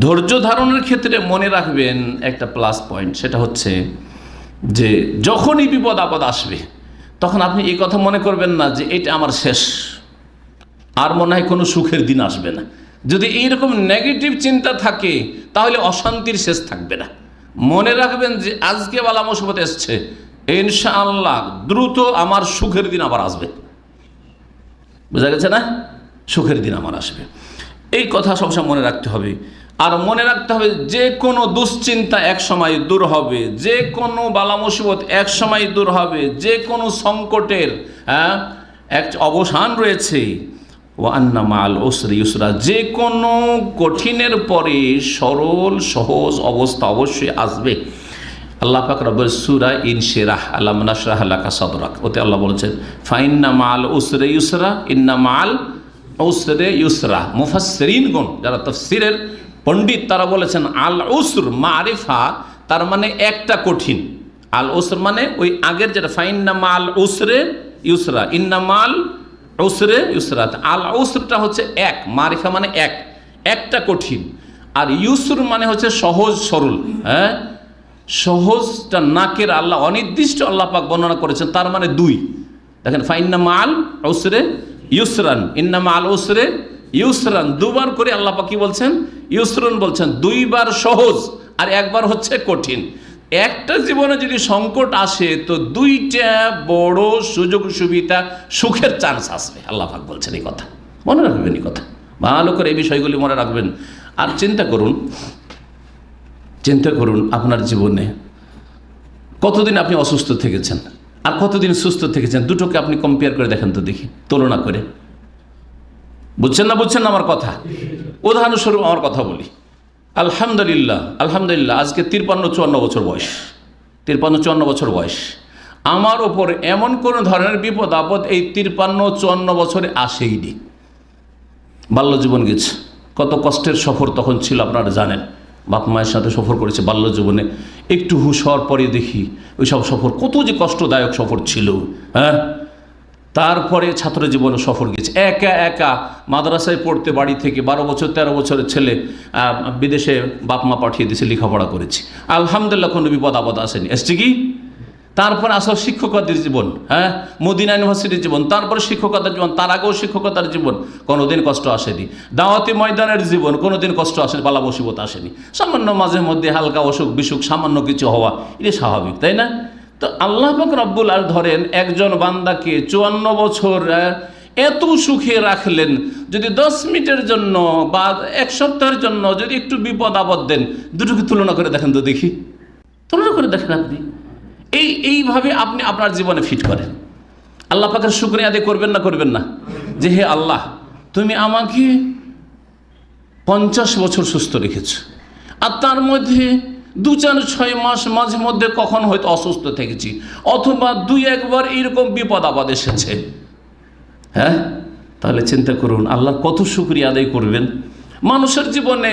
ধৈর্য ধারণের ক্ষেত্রে মনে রাখবেন একটা প্লাস পয়েন্ট সেটা হচ্ছে যে যখনই বিপদ আপদ আসবে, তখন আপনি এই কথা মনে করবেন না যে এটা আমার শেষ। আর মনে হয় কোনো সুখের দিন আসবে না। যদি এইরকম নেগেটিভ চিন্তা থাকে, তাহলে অশান্তির শেষ থাকবে না। মনে রাখবেন যে আজকে বালা মুসিবত এসছে। ইনশাআল্লাহ দ্রুত আমার সুখের দিন আবার আসবে। বোঝা গেছে না? সুখের দিন আমার আসবে। এই কথা সবসময় মনে রাখতে হবে। আর মনে রাখতে হবে যে কোনো দুশ্চিন্তা এক সময় দূর হবে, যে কোনো বালা মুসিবত এক সময় দূর হবে, যে কোনো সংকটের হ্যাঁ এক অবসান রয়েছে। ও আন্না মাল ওসরি ইউসরা, যে কোনো কঠিনের পরে সরল, সহজ অবস্থা অবশ্যই আসবে। আল্লাহ পাক রব্বুল সূরা ইনশিরাহ আল্লাহ নাশরাহ লাকা সাদরাক। ওতে আল্লাহ বলেছেন ফাইন্না মাল উসরে ইউসরা, ইন্না মাল উসরে ইউসরা। মুফাসসিরিনগণ, যারা তাফসীরের পণ্ডিত তারা বলেছেন, আল উসর মারিফা তার মানে একটা কঠিন। আল উসর মানে ওই আগের যেটা ফাইন্না মাল উসরে ইউসরা, ইন্না মাল উসরে ইউসরা। আল উসরটা হচ্ছে এক, মারিফা মানে এক, একটা কঠিন। আর ইউসর মানে হচ্ছে সহজ সরল হ্যাঁ? সহজটা নাকের আল্লাহ, অনির্দিষ্ট আল্লাহ পাক বর্ণনা করেছেন, তার মানে দুই। দেখেন ফাইন্না মাল ওসরে ইউসরান, ইন্না মাল ওসরে ইউসরান দুবার করে আল্লাহ কি বলছেন? ইউসরান বলছেন, দুইবার সহজ আর একবার হচ্ছে কঠিন। একটা জীবনে যদি সংকট আসে, তো দুইটা বড় সুযোগ সুবিধা সুখের চান্স আসবে। আল্লাহ পাক বলছেন এই কথা। মনে রাখবেন এই কথা। ভালো করে এই বিষয়গুলি মনে রাখবেন। আর চিন্তা করুন চিন্তা করুন আপনার জীবনে কতদিন আপনি অসুস্থ থেকেছেন? আর কতদিন সুস্থ থেকেছেন? দুটোকে আপনি কম্পেয়ার করে দেখেন তো দেখি, তুলনা করে। বুঝছেন না বুঝছেন না আমার কথা? উদাহরণস্বরূপ আমার কথা বলি। আলহামদুলিল্লাহ আলহামদুলিল্লাহ, আজকে তিরপান্ন চুয়ান্ন বছর বয়স। তিরপান্ন চুয়ান্ন বছর বয়স। আমার ওপর এমন কোনো ধরনের বিপদ, আপদ এই তিরপান্ন চুয়ান্ন বছরে আসেইনি। বাল্য জীবন গেছে। কত কষ্টের সফর তখন ছিল, আপনারা জানেন। বাপ মায়ের সাথে সফর করেছে বাল্য জীবনে একটু হুশ হওয়ার পরে দেখি ওই সব সফর কত যে কষ্টদায়ক সফর ছিল। হ্যাঁ? তারপরে ছাত্র জীবনে সফর গেছে। একা একা মাদ্রাসায় পড়তে বাড়ি থেকে বারো বছর, তেরো বছরের ছেলে বিদেশে বাপ মা পাঠিয়ে দিয়েছে, লেখাপড়া করেছি। আলহামদুলিল্লাহ, কোনো বিপদ আপদ আসেনি। এসছে কি? তারপর আসল শিক্ষকতার জীবন হ্যাঁ? মদিনা ইউনিভার্সিটির জীবন, তারপর শিক্ষকতার জীবন, তার আগেও শিক্ষকতার জীবন, কোনোদিন কষ্ট আসেনি। দাওয়াতি ময়দানের জীবন, কোনোদিন কষ্ট আসেনি পালা মুসিবত আসেনি। সামান্য মাঝে মধ্যে হালকা অসুখ বিসুখ সামান্য কিছু হওয়া এটা স্বাভাবিক, তাই না? তো আল্লাহ পাক রব্বুল আর ধরেন, একজন বান্দাকে চুয়ান্ন বছর এত সুখে রাখলেন, যদি দশ মিনিটের জন্য বা এক সপ্তাহের জন্য যদি একটু বিপদ আপদ দেন, দুটোকে তুলনা করে দেখেন তো দেখি। তুলনা করে দেখেন আপনি। এই, এইভাবে আপনি আপনার জীবনে ফিট করেন। আল্লাহ পাকের শুক্রিয়া আদায় করবেন না করবেন না? যে হে আল্লাহ, তুমি আমাকে পঞ্চাশ বছর সুস্থ রেখেছ। আর তার মধ্যে দু চার ছয় মাস মাঝে মধ্যে কখন হয়তো অসুস্থ থেকেছি, অথবা দুই একবার এইরকম বিপদ আপদ এসেছে। হ্যাঁ? তাহলে চিন্তা করুন, আল্লাহ কত শুক্রিয়া আদায় করবেন। মানুষের জীবনে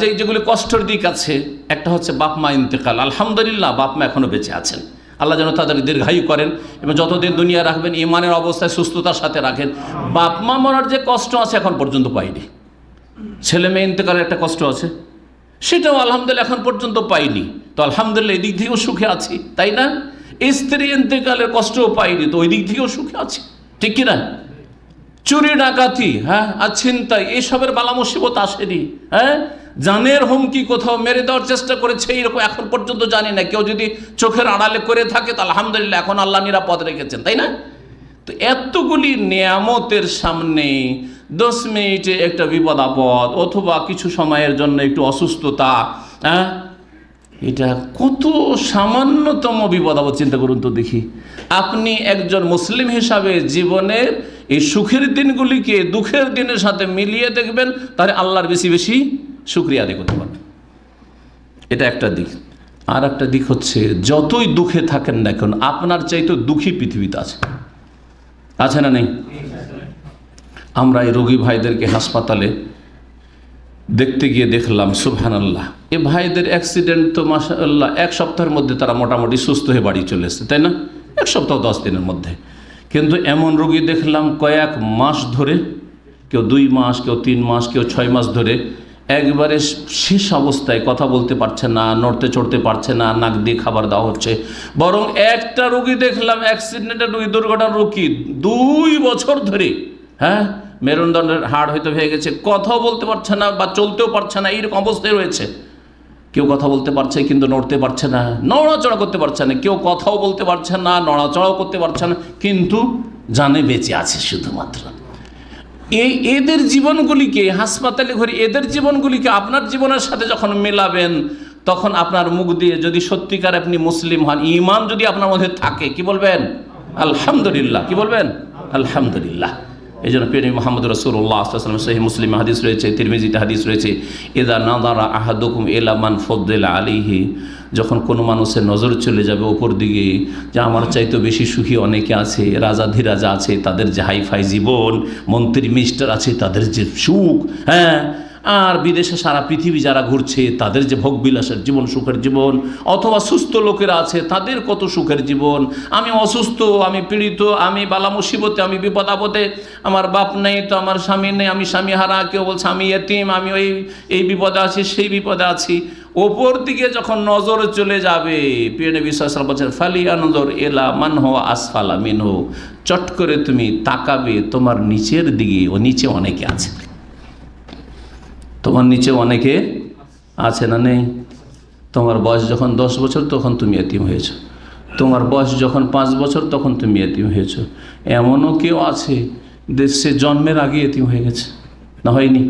যে যেগুলি কষ্টের দিক আছে, একটা হচ্ছে বাপ মা ইন্তেকাল। আলহামদুলিল্লাহ, বাপ মা এখনও বেঁচে আছেন। আল্লাহ যেন তাদের দীর্ঘায়ু করেন এবং যতদিন দুনিয়া রাখবেন, ইমানের অবস্থায় সুস্থতার সাথে রাখেন। বাপ মা মরার যে কষ্ট আছে, এখন পর্যন্ত পাইনি। ছেলে মেয়ে ইন্তেকালের একটা কষ্ট আছে। সেটাও আলহামদুলিল্লাহ এখন পর্যন্ত পাইনি। তো আলহামদুলিল্লাহ এদিক থেকেও সুখে আছি, তাই না? স্ত্রী ইন্তেকালের কষ্টও পাইনি, তো ওই দিক থেকেও সুখে আছি। ঠিক কিনা চুরি, ডাকাতি হ্যাঁ আর ছিনতাই এইসবের বালা মুসিবত আসেনি হ্যাঁ? জানের হুমকি কোথাও মেরে দেওয়ার চেষ্টা করেছে, এইরকম এখন পর্যন্ত জানি না। কেউ যদি চোখের আড়ালে করে থাকে তো আলহামদুলিল্লাহ এখন আল্লাহ নিরাপদ রেখেছেন, তাই না? তো এতগুলি নিয়ামতের সামনে দশ মিনিটে একটা বিপদ আপদ অথবা কিছু সময়ের জন্য একটু অসুস্থতা হ্যাঁ? এটা কত সামান্যতম বিপদ আপদ, চিন্তা করুন তো দেখি। আপনি একজন মুসলিম হিসাবে জীবনের এই সুখের দিনগুলিকে দুঃখের দিনের সাথে মিলিয়ে দেখবেন, তাহলে আল্লাহর বেশি বেশি শুক্রিয়া আদায় করতে পারবেন। এটা একটা দিক। আর একটা দিক হচ্ছে, যতই দুঃখে থাকেন না এখন আপনার চাইতে দুঃখী পৃথিবীতে আছে। আছে না নেই? আমরা এই রোগী ভাইদেরকে হাসপাতালে দেখতে গিয়ে দেখলাম সুবহান আল্লাহ এ ভাইদের অ্যাক্সিডেন্ট তো মাসাল্লাহ এক সপ্তাহের মধ্যে তারা মোটামুটি সুস্থ হয়ে বাড়ি চলে এসছে, তাই না? এক সপ্তাহ দশ দিনের মধ্যে। কিন্তু এমন রোগী দেখলাম কয়েক মাস ধরে, কেউ দুই মাস, কেউ তিন মাস, কেউ ছয় মাস ধরে একবারে শেষ অবস্থায় কথা বলতে পারছে না, নড়তে চড়তে পারছে না, নাক দিয়ে খাবার দেওয়া হচ্ছে। বরং একটা রুগী দেখলাম অ্যাক্সিডেন্টের রুগী, দুর্ঘটনার রুগী, দুই বছর ধরে হ্যাঁ? মেরুদণ্ডের হাড় হয়তো ভেঙে গেছে। কথাও বলতে পারছে না বা চলতেও পারছে না, এইরকম অবস্থায় রয়েছে। কেউ কথা বলতে পারছে কিন্তু নড়তে পারছে না, নড়াচড়া করতে পারছে না। কেউ কথাও বলতে পারছে না, নড়াচড়াও করতে পারছে না, কিন্তু জানে বেঁচে আছে শুধুমাত্র। এই এদের জীবনগুলিকে, হাসপাতালে ঘুরে এদের জীবনগুলিকে আপনার জীবনের সাথে যখন মেলাবেন, তখন আপনার মুখ দিয়ে যদি সত্যিকার আপনি মুসলিম হন ইমান যদি আপনার মধ্যে থাকে, কি বলবেন? আলহামদুলিল্লাহ, কি বলবেন? আলহামদুলিল্লাহ। এই জন্য পেরি মোহাম্মদ রসুল্লাহ আসলাম সহি মুসলিম হাদিস রয়েছে, তিরমিজিতে হাদিস রয়েছে এদা নাদারা আহাদুকুম এলামান ফদ্দেলা আলিহি যখন কোনো মানুষের নজর চলে যাবে ওপর দিকে, যে আমার চাইতে বেশি সুখী অনেকে আছে, রাজা ধীরাজা আছে, তাদের যে হাইফাই জীবন, মন্ত্রী, মিনিস্টার আছে, তাদের যে সুখ হ্যাঁ আর বিদেশে সারা পৃথিবী যারা ঘুরছে, তাদের যে ভোগবিলাসের জীবন, সুখের জীবন, অথবা সুস্থ লোকেরা আছে, তাদের কত সুখের জীবন? আমি অসুস্থ, আমি পীড়িত, আমি বালা মুসিবতে, আমি বিপদ আপদে, আমার বাপ নেই তো আমার স্বামী নেই, আমি স্বামী হারা, কেউ বলছে আমি এতিম, আমি ওই, এই বিপদে আছি, সেই বিপদে আছি। ওপর দিকে যখন নজর চলে যাবে পিয়নে বিশ্বাস বলছেন ফালিয়া নজর এলা মান হো আসফালা মিন হো চট করে তুমি তাকাবে তোমার নিচের দিকে, ও নিচে অনেকে আছে। তোমার নিচে অনেকে আছে না নেই? তোমার বয়স যখন দশ বছর, তখন তুমি এতিম হয়েছ। তোমার বয়স যখন পাঁচ বছর, তখন তুমি এতিম হয়েছ। এমনও কেউ আছে সে জন্মের আগে এতিম হয়ে গেছে। না হয়নি?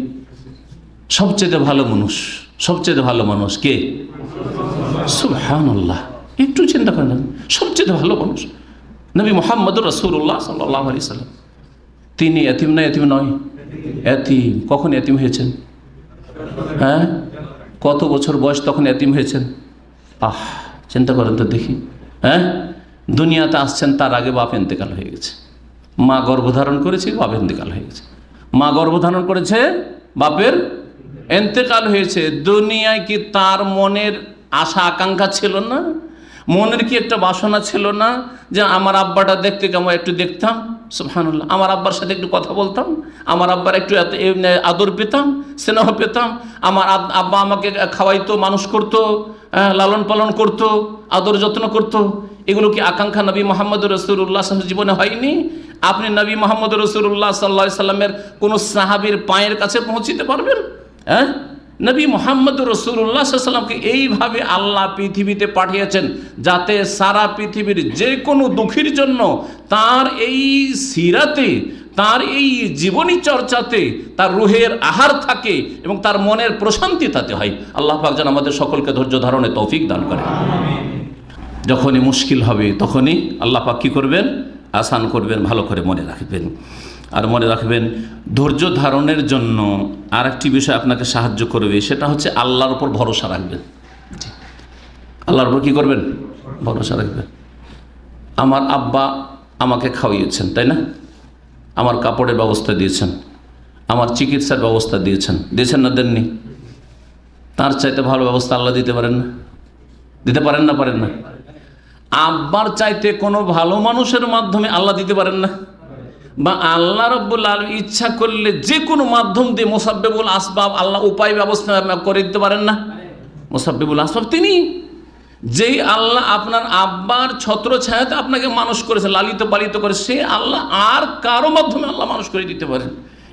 সবচেয়ে ভালো মানুষ, সবচেয়ে ভালো মানুষ কে? সুবহানাল্লাহ। একটু চিন্তা করেন সবচেয়ে ভালো মানুষ নবী মোহাম্মদ রসুল্লাহ সাল্লাহ আলি সাল্লাম। তিনি এতিম না এতিম নয়? এতিম। কখন এতিম হয়েছেন? হ্যাঁ? কত বছর বয়স তখন এতিম হয়েছেন? আহ, চিন্তা করেন তো দেখি। হ্যাঁ? দুনিয়াতে আসছেন, তার আগে বাপ এন্তেকাল হয়ে গেছে। মা গর্ভধারণ করেছে, বাপ এন্তেকাল হয়ে গেছে। মা গর্ভধারণ করেছে, বাপের এন্তেকাল হয়েছে। দুনিয়ায় কি তার মনের আশা, আকাঙ্ক্ষা ছিল না? মনের কি একটা বাসনা ছিল না? যে আমার আব্বাটা দেখতে কেমন, একটু দেখতাম? সুবহানাল্লাহ। আমার আব্বার সাথে একটু কথা বলতাম, আমার আব্বার একটু আদর পেতাম, স্নেহ পেতাম, আমার আব্বা আমাকে খাওয়াইতো, মানুষ করতো লালন পালন করতো, আদর যত্ন করতো। এগুলো কি আকাঙ্ক্ষা নবী মোহাম্মদ রসুল্লাহ জীবনে হয়নি? আপনি নবী মোহাম্মদ রসুল্লাহ সাল্লা সাল্লামের কোনো সাহাবির পায়ের কাছে পৌঁছিতে পারবেন? হ্যাঁ? নবী মোহাম্মদ রসুল্লাহ সাল্লামকে এইভাবে আল্লাহ পৃথিবীতে পাঠিয়েছেন যাতে সারা পৃথিবীর যে কোনো দুঃখীর জন্য তার এই সিরাতে তার এই জীবনী চর্চাতে তার রুহের আহার থাকে এবং তার মনের প্রশান্তি তাতে হয়। আল্লাহ পাক যেন আমাদের সকলকে ধৈর্য ধারণে তৌফিক দান করে। যখনই মুশকিল হবে তখনই আল্লাহ পাক কী করবেন? আসান করবেন ভালো করে মনে রাখবেন। আর মনে রাখবেন ধৈর্য ধারণের জন্য আর একটি বিষয় আপনাকে সাহায্য করবে সেটা হচ্ছে আল্লাহর উপর ভরসা রাখবেন। আল্লাহর উপর কী করবেন? ভরসা রাখবেন। আমার আব্বা আমাকে খাওয়িয়েছেন তাই না? আমার কাপড়ের ব্যবস্থা দিয়েছেন আমার চিকিৎসার ব্যবস্থা দিয়েছেন। দিয়েছেন না দেননি? তার চাইতে ভালো ব্যবস্থা আল্লাহ দিতে পারেন না? দিতে পারেন না পারেন না? আব্বার চাইতে কোনো ভালো মানুষের মাধ্যমে আল্লাহ দিতে পারেন না? বা আল্লাহ রব্বুল আলম ইচ্ছা করলে যে কোনো মাধ্যম দিয়ে মোসাব্বেবুল আসবাব আল্লাহ উপায় ব্যবস্থা করে দিতে পারেন না। মোসাব্বেবুল আসবাব তিনি। যেই আল্লাহ আপনার আব্বার ছত্র ছায়াতে আপনাকে মানুষ করেছে, লালিত পালিত করে, সে আল্লাহ আর কারও মাধ্যমে আল্লাহ মানুষ করে দিতে পারেন।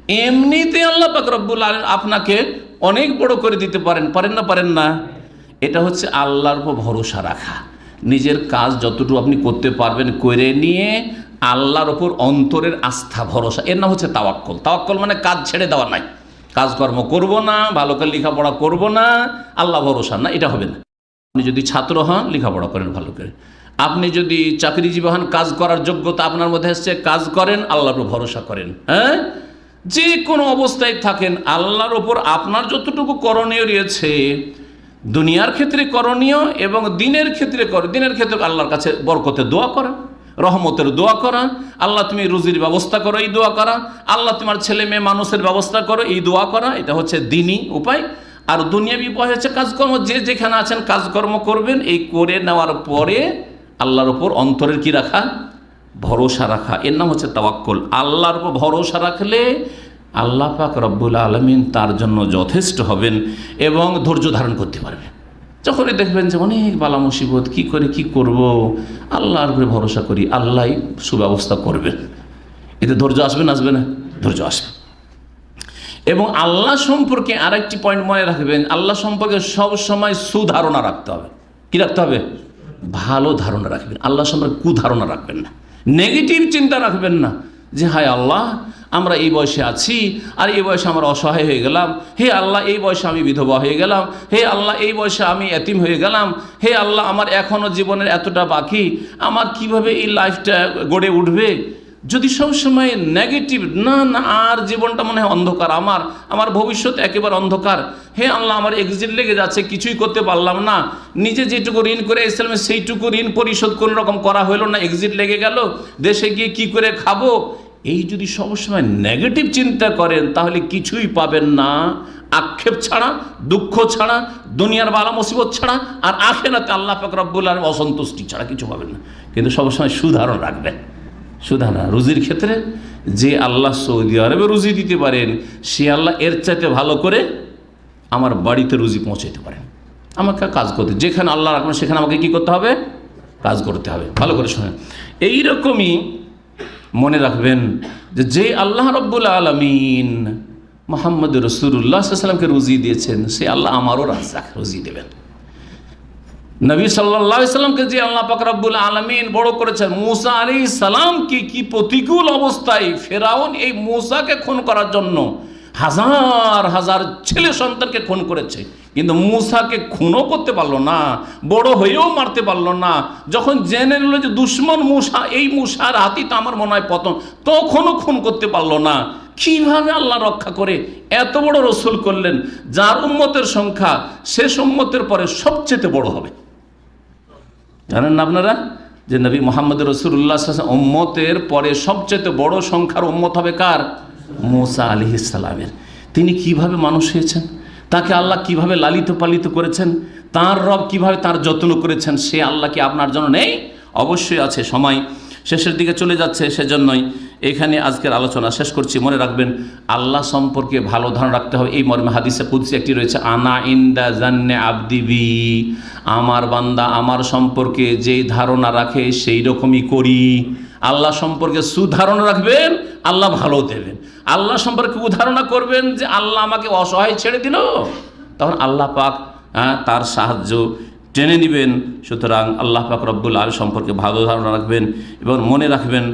এমনিতে আল্লাহ পাক রব্বুল আলম আপনাকে অনেক বড় করে দিতে পারেন পারেন না পারেন না। এটা হচ্ছে আল্লাহর উপর ভরসা রাখা। নিজের কাজ যতটুকু আপনি করতে পারবেন, করে নিয়ে আল্লাহর ওপর অন্তরের আস্থা, ভরসা। এর নাম হচ্ছে তাওয়াক্কল। তাওয়াক্কল মানে কাজ ছেড়ে দেওয়া নাই। কাজকর্ম করব না, ভালো করে লেখাপড়া করব না, আল্লাহ ভরসা না, এটা হবে না। আপনি যদি ছাত্র হন, লেখাপড়া করেন ভালো করে। আপনি যদি চাকরিজীবী হন, কাজ করার যোগ্যতা আপনার মধ্যে এসছে কাজ করেন, আল্লাহর উপর ভরসা করেন হ্যাঁ? যে কোনো অবস্থায় থাকেন, আল্লাহর ওপর আপনার যতটুকু করণীয় রয়েছে, দুনিয়ার ক্ষেত্রে করণীয় এবং দিনের ক্ষেত্রে দিনের ক্ষেত্রে আল্লাহর কাছে বরকতে দোয়া করা রহমতের দোয়া করা, আল্লাহ তুমি রুজির ব্যবস্থা করো, এই দোয়া করা, আল্লাহ তোমার ছেলে মেয়ে মানুষের ব্যবস্থা করো, এই দোয়া করা, এটা হচ্ছে দিনই উপায়। আর দুনিয়াবি উপায় হচ্ছে কাজকর্ম, যে যেখানে আছেন কাজকর্ম করবেন, এই করে নেওয়ার পরে আল্লাহর ওপর অন্তরের কি রাখা? ভরসা রাখা। এর নাম হচ্ছে তাওয়াক্কল। আল্লাহর উপর ভরসা রাখলে আল্লাহ পাক রব্বুল আলমিন তার জন্য যথেষ্ট হবেন এবং ধৈর্য ধারণ করতে পারবে যখনই দেখবেন যে অনেক বালা মুসিবত, কী করে, কি করব? আল্লাহর উপরে ভরসা করি, আল্লাহ সুব্যবস্থা করবেন। এতে ধৈর্য আসবে না আসবে না? ধৈর্য আসবে। এবং আল্লাহ সম্পর্কে আরেকটি পয়েন্ট মনে রাখবেন, আল্লাহ সম্পর্কে সব সময় সুধারণা রাখতে হবে। কি রাখতে হবে? ভালো ধারণা রাখবেন। আল্লাহ সম্পর্কে কুধারণা রাখবেন না। নেগেটিভ চিন্তা রাখবেন না যে, হায় আল্লাহ আমরা এই বয়সে আছি, আর এই বয়সে আমরা অসহায় হয়ে গেলাম। হে আল্লাহ, এই বয়সে আমি বিধবা হয়ে গেলাম। হে আল্লাহ, এই বয়সে আমি এতিম হয়ে গেলাম। হে আল্লাহ, আমার এখনও জীবনের এতটা বাকি। আমার কীভাবে এই লাইফটা গড়ে উঠবে? যদি সবসময় নেগেটিভ না না, আর জীবনটা মনে হয় অন্ধকার আমার আমার ভবিষ্যৎ একেবারে অন্ধকার। হে আল্লাহ, আমার এক্সিট লেগে যাচ্ছে, কিছুই করতে পারলাম না। নিজে যেটুকু ঋণ করে এসেছিলাম, সেইটুকু ঋণ পরিশোধ কোনো রকম করা হলো না এক্সিট লেগে গেল। দেশে গিয়ে কি করে খাব? এই যদি সবসময় নেগেটিভ চিন্তা করেন, তাহলে কিছুই পাবেন না। আক্ষেপ ছাড়া, দুঃখ ছাড়া, দুনিয়ার বালা মুসিবত ছাড়া, আর আখেরাতে আল্লাহ পাক রব্বুল আলম অসন্তুষ্টি ছাড়া কিছু পাবেন না। কিন্তু সবসময় সুধারণ রাখবেন। সুধানা রুজির ক্ষেত্রে যে আল্লাহ সৌদি আরবে রুজি দিতে পারেন, সে আল্লাহ এর চাইতে ভালো করে আমার বাড়িতে রুজি পৌঁছাইতে পারেন। আমাকে কাজ করতে, যেখানে আল্লাহ রাখবেন, সেখানে আমাকে কি করতে হবে? কাজ করতে হবে। ভালো করে শোনেন। এইরকমই মনে রাখবেন যে যে আল্লাহ রব্বুল আলমিন মোহাম্মদ রসুল্লাহ সাল্লামকে রুজি দিয়েছেন, সে আল্লাহ আমারও রাজাক রুজি দেবেন। নবী সাল্লাহ সাল্লামকে যে আল্লাহ পাক রব্বুল আলমিন বড় করেছেন, মুসা আলী সালামকে কি প্রতিকূল অবস্থায় ফেরাউন এই মুসাকে খুন করার জন্য হাজার হাজার ছেলে সন্তানকে খুন করেছে। কিন্তু মুসাকে খুনও করতে পারল না, বড় হয়েও মারতে পারল না। যখন জেনে নিল যে দুশ্মন মুসা, এই মুসার হাতি তো আমার মনে হয় পতন, তখনও খুন করতে পারল না। কীভাবে আল্লাহ রক্ষা করে? এত বড় রসুল করলেন, যার উম্মতের সংখ্যা শেষ উম্মতের পরে সবচেয়ে বড় হবে। জানেন না আপনারা? যে নবী মোহাম্মদ রসুল্লাহ উম্মতের পরে সবচেয়ে বড় সংখ্যার উম্মত হবে কার? মোসা আলি ইসালামের তিনি কীভাবে মানুষ হয়েছেন? তাকে আল্লাহ কীভাবে লালিত পালিত করেছেন? তার রব কীভাবে তার যত্ন করেছেন? সে আল্লাহ কি আপনার জন্য নেই? অবশ্যই আছে সময়। শেষের দিকে চলে যাচ্ছে সেজন্যই এখানে আজকের আলোচনা শেষ করছি। মনে রাখবেন, আল্লাহ সম্পর্কে ভালো ধারণা রাখতে হবে। এই মর্মে হাদিসে কুদ্সি একটি রয়েছে, আনা ইন্দা জান্নে আবদিবি আমার বান্দা আমার সম্পর্কে যেই ধারণা রাখে, সেই রকমই করি। আল্লাহ সম্পর্কে সুধারণা রাখবেন আল্লাহ ভালো দেবেন। আল্লাহ সম্পর্কে উদাহরণা করবেন যে আল্লাহ আমাকে অসহায় ছেড়ে দিল। তখন আল্লাহ পাক হ্যাঁ, তার সাহায্য টেনে নেবেন। সুতরাং আল্লাহ পাক রব্বুল আল সম্পর্কে ভালো ধারণা রাখবেন এবং মনে রাখবেন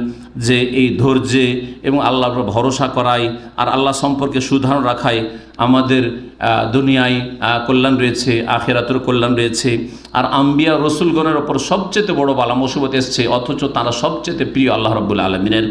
যে এই ধৈর্যে এবং আল্লাহর ভরসা করাই আর আল্লাহ সম্পর্কে সুধারণ রাখাই আমাদের দুনিয়ায় কল্যাণ রয়েছে আখেরাতের কল্যাণ রয়েছে। আর আম্বিয়া রসুলগণের ওপর সবচেয়ে বড় বালা মুসিবত এসছে অথচ তারা সবচেয়ে প্রিয় আল্লাহ রব্বুল আলমিনের